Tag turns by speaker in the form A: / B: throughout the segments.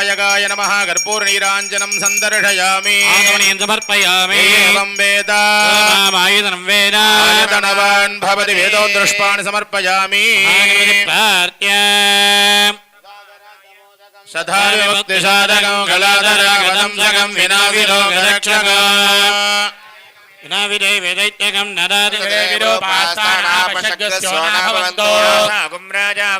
A: గంగాయగాయ నమ. కర్పూర్ణీరాంజనం
B: సందర్శయామి. సమర్పయామి వేదాయుధనం
C: వేదాయుధనవాన్ భవతి వేదో దృష్పాణి సమర్పయామి. సదాభిముక్తిసాధకం కళాధరాగతం సగం వినావిలోకరక్షగా వినావిదే వేదైత్యకం నరాది విరోపాస్తానాపశగ్గ గుమ్రాజా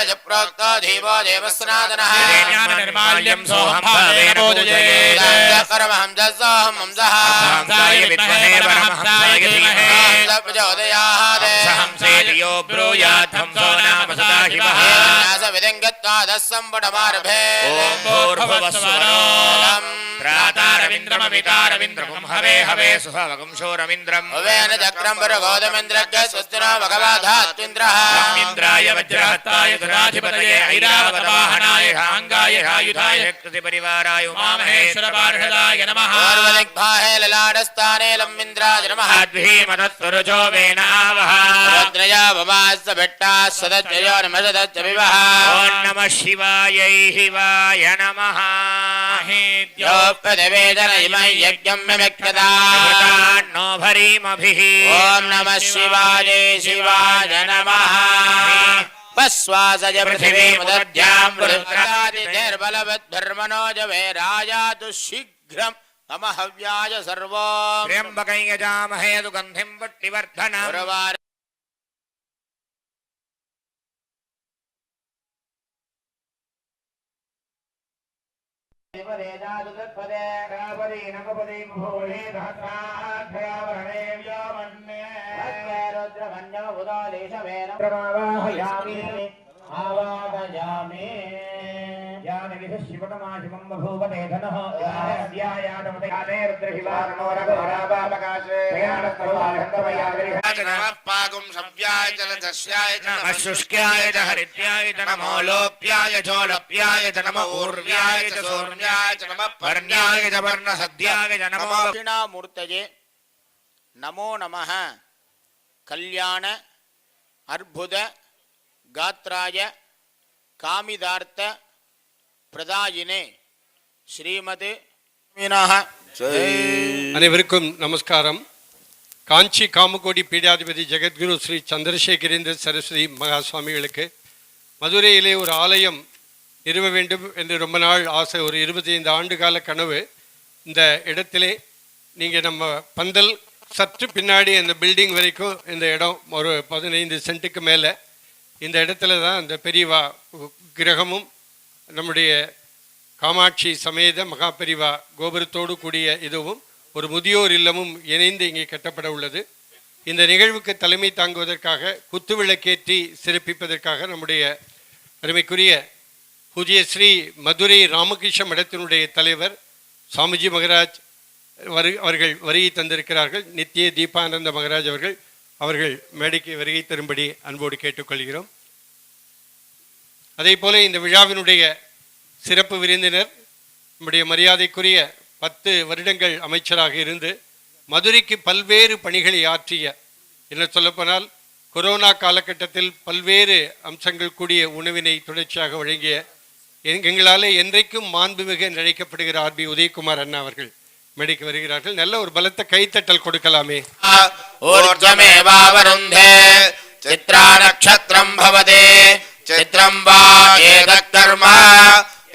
A: देवालय प्रोक्तो देवो देवस्नादनः
B: निर्माल्यं सोऽहं भावेन पूजयेत्
A: करमहंसोऽहं हंसः
B: हंसाय विद्महे परमहंसाय धीमहि
C: सहंसेतियो ब्रूयात् हंसो नाम सदाशिवः
A: विदङ्गत्वादस्सम्पुटमारभे
C: ॐ भूर्भुवस्वरो प्रातारविन्द्रमपितारविन्द्रमुं हवे हवे सुहवगुं शोरमिन्द्रम्
A: भवेन चक्रं पुरगोदमिन्द्रज्ञ स्वस्तिनो भगवाधात्विन्द्रः
C: इन्द्राय वज्रहस्ताय धराधिपतये ऐरावतवाहनाय हाङ्गाय हायुधाय कृतिपरिवाराय
B: उमामहेश्वरपार्षदाय नमः
A: पूर्वदिग्भाहे ललाडस्थाने लम्बिन्द्राज नमः
C: मदत्वरुजो वेनावः
A: रुद्रया भवास्स भिट्टाः सदज्जयो नमसदच्च विवः
C: ॐ नमः शिवाय नमः शिवायै शिवाय नमः।
A: प्रदिवेदन इमं यज्ञं
C: नो भरीमभिः।
A: ॐ नमः शिवाय शिवाय नमः। श्वासज पृथिवीमुदध्याम्बलवद्धर्मणोजवे राजातु शीघ्रम् तमहव्याय सर्वो
C: त्र्यम्बकं यजामहे तु गन्धिं वट्टिवर्धनम्
A: गुरुवार
C: शिवतमाशिवं बभूवतेधनः यादवदयाने
A: रुद्रशिवानमोरगोराबालकाशेयाणस्तवालहन्तमयागरिहाचनमपागुं सव्याय च
C: दस्याय च अशुष्क्याय च हरित्याय च नमो लोप्याय चोलप्याय च नमो ऊर्व्याय च सूर्याय च नमः पर्ण्याय च पर्णसद्याय च नमो
A: दक्षिणामूर्तये नमो नमः कल्याण अर्बुद गात्राय कामिदार्थ பிரதாயினே ஸ்ரீமது
D: அனைவருக்கும் நமஸ்காரம். காஞ்சி காமகோடி பீடாதிபதி ஜெகத்குரு ஸ்ரீ சந்திரசேகரேந்திர சரஸ்வதி மகா சுவாமிகளுக்கு மதுரையிலே ஒரு ஆலயம் நிறுவ வேண்டும் என்று ரொம்ப நாள் ஆசை. ஒரு இருபத்தைந்து ஆண்டு கால கனவு. இந்த இடத்திலே நீங்கள் நம்ம பந்தல் சற்று பின்னாடி அந்த பில்டிங் வரைக்கும் இந்த இடம் ஒரு பதினைந்து சென்ட்டுக்கு மேலே. இந்த இடத்துல தான் இந்த பெரியவா கிரகமும் நம்முடைய காமாட்சி சமேத மகாபெரிவா கோபுரத்தோடு கூடிய இதுவும் ஒரு முதியோர் இல்லமும் இணைந்து இங்கே கட்டப்பட உள்ளது. இந்த நிகழ்வுக்கு தலைமை தாங்குவதற்காக குத்துவிளக்கேற்றி சிறப்பிப்பதற்காக நம்முடைய அருமைக்குரிய புதிய ஸ்ரீ மதுரை ராமகிருஷ்ண மடத்தினுடைய தலைவர் சாமிஜி மகராஜ் வரு அவர்கள் வருகை தந்திருக்கிறார்கள். நித்திய தீபானந்த மகராஜ் அவர்கள் அவர்கள் மேடைக்கு வருகை தரும்படி அன்போடு கேட்டுக்கொள்கிறோம். அதே போல இந்த விழாவினுடைய சிறப்பு விருந்தினர் நம்முடைய மரியாதைக்குரிய பத்து வருடங்கள் அமைச்சராக இருந்து மதுரைக்கு பல்வேறு பணிகளை ஆற்றிய என்ன சொல்லப்போனால் கொரோனா காலகட்டத்தில் பல்வேறு அம்சங்கள் கூடிய உணவினை தொடர்ச்சியாக வழங்கிய எங்களால் என்றைக்கும் மாண்புமிகு என்று அழைக்கப்படுகிற ஆர்பி உதயகுமார் அண்ணா அவர்கள் மேடைக்கு வருகிறார்கள். நல்ல ஒரு பலத்த கைத்தட்டல் கொடுக்கலாமே.
A: சித்ரா நட்சத்திரம் பவதே चित्रम् वा एतत्कर्म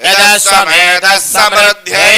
A: यदस्वमेधः समृद्ध्यै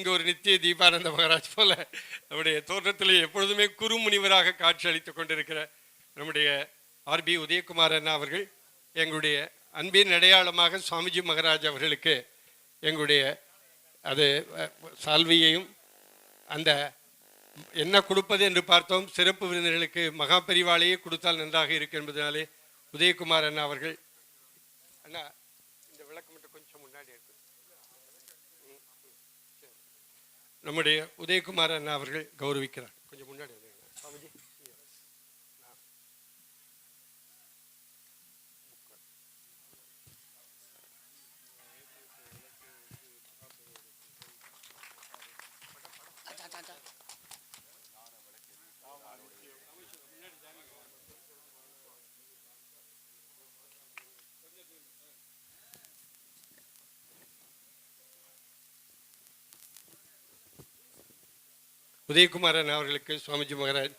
D: இங்கே ஒரு நித்திய தீபானந்த மகாராஜ் போல நம்முடைய தோற்றத்தில் எப்பொழுதுமே குறுமுனிவராக காட்சி அளித்து கொண்டிருக்கிற நம்முடைய ஆர்பி உதயகுமார் அண்ணா அவர்கள் எங்களுடைய அன்பின் அடையாளமாக சுவாமிஜி மகாராஜ் அவர்களுக்கு எங்களுடைய அது சால்வியையும் அந்த என்ன கொடுப்பது என்று பார்த்தோம் சிறப்பு விருந்தினர்களுக்கு மகா பெரிவாளையே கொடுத்தால் நன்றாக இருக்கு என்பதனாலே உதயகுமார் அண்ணா அவர்கள் அண்ணா இந்த விளக்கம் மட்டும் கொஞ்சம் முன்னாடி இருக்கு நம்முடைய உதயகுமார் அண்ணா அவர்கள் கௌரவிக்கிறார். கொஞ்சம் முன்னாடி சுவாமிஜி. உதயகுமாரன் அவர்களுக்கு சுவாமிஜி மகாராஜ்